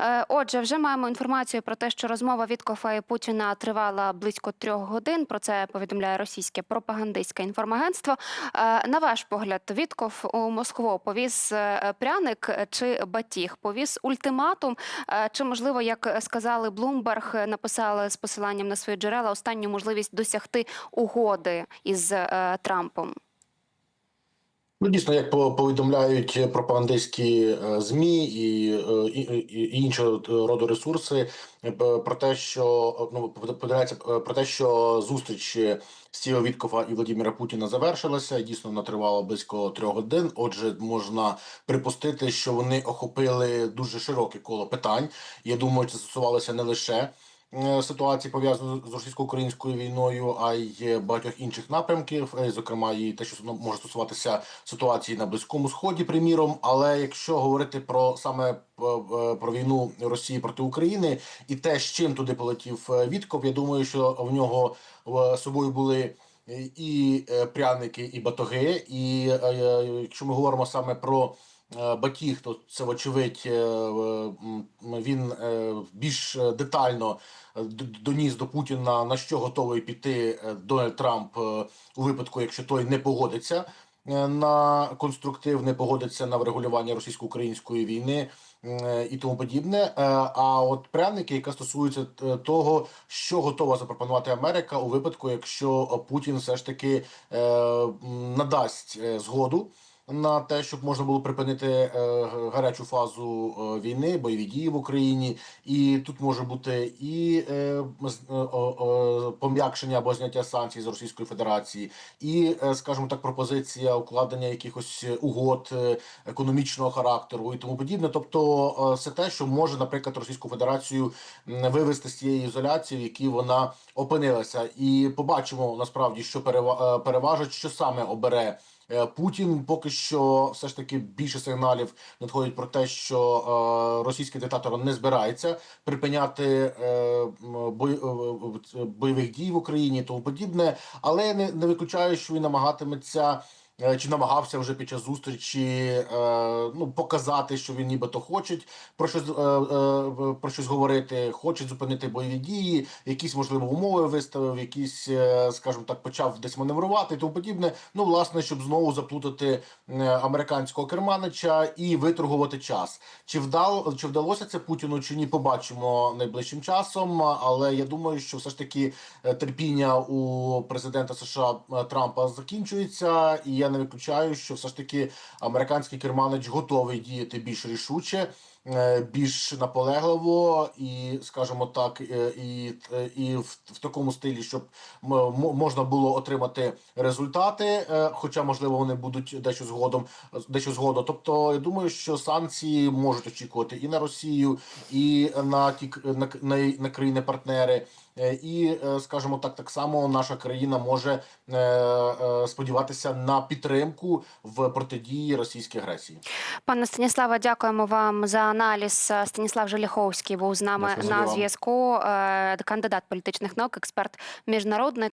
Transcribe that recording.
Е, Отже, вже маємо інформацію про те, що розмова Віткофа і Путіна тривала близько трьох годин. Про це повідомляє російське пропагандистське інформагентство. Е, На ваш погляд, Вітков у Москву повіз е, пряник чи батіг? Повіз ультиматум? Чи можливо, як сказали Блумберг, написали з посиланням на свої джерела останню можливість досягти угоди із Трампом? Ну, дійсно, як по- повідомляють пропагандистські е, змі і, е, і, і, і іншого роду ресурси, е, про те, що е, ну е, про те, що зустріч е, Стіва Віткова і Владимира Путіна завершилася. Дійсно, вона тривала близько трьох годин. Отже, можна припустити, що вони охопили дуже широке коло питань. Я думаю, це стосувалося не лише е, ситуації пов'язаної з російсько-українською війною, а й багатьох інших напрямків, е, зокрема, і те, що може стосуватися ситуації на близькому сході, приміром. Але якщо говорити про саме е, про війну Росії проти України і те, з чим туди полетів е, я думаю, що в нього собою були. І пряники, і батоги. І якщо ми говоримо саме про батіг, то це вочевидь е, він е, більш детально е, доніс до Путіна на що готовий піти е, Дональд Трамп е, у випадку, якщо той не погодиться е, на конструктив, не погодиться на врегулювання російсько-української війни е, і тому подібне. Е, А от пряники, яка стосується е, того, що готова запропонувати Америка у випадку, якщо е, Путін все ж таки е, надасть е, згоду. На те, щоб можна було припинити е, гарячу фазу е, війни, бойові дії в Україні, і тут може бути і е, пом'якшення або зняття санкцій з Російської Федерації, і, скажімо так, пропозиція укладення якихось угод економічного характеру і тому подібне. Тобто, все те, що може, наприклад, Російську Федерацію вивести з цієї ізоляції, в якій вона опинилася, і побачимо насправді, що перева- переважить, що саме обере. Е, Путін поки що все ж таки більше сигналів надходить про те, що е, російський диктатор не збирається припиняти е, бойових дій в Україні тому подібне, але я не виключаю, що він намагатиметься. Е, Чи намагався вже під час зустрічі е, ну показати, що він нібито хоче про щось е, про щось говорити, хоче зупинити бойові дії, якісь можливо умови виставив, якісь, скажімо так, почав десь маневрувати і тому подібне. Ну, власне, щоб знову заплутати американського керманича і виторгувати час. Чи вдало чи вдалося це Путіну, чи ні, побачимо найближчим часом. Але я думаю, що все ж таки терпіння у президента США Трампа закінчується, і я не виключаю, що все ж таки американський керманич готовий діяти більш рішуче. е, Більш наполегливо і, скажімо так, е, і, е, і в, в такому стилі, щоб можна було отримати результати, хоча можливо вони будуть дещо згодом, дещо згодом. Тобто, я думаю, що санкції можуть очікувати і на Росію, і на ті на, на, на країни-партнери. Е, І, е, скажімо так, так само наша країна може е, е, сподіватися на підтримку в протидії російській агресії. Пане Станіславе, дякуємо вам за аналіз. Станіслав Желіховський був з нами Дякую на зв'язку. Е, Кандидат політичних наук, експерт, міжнародник.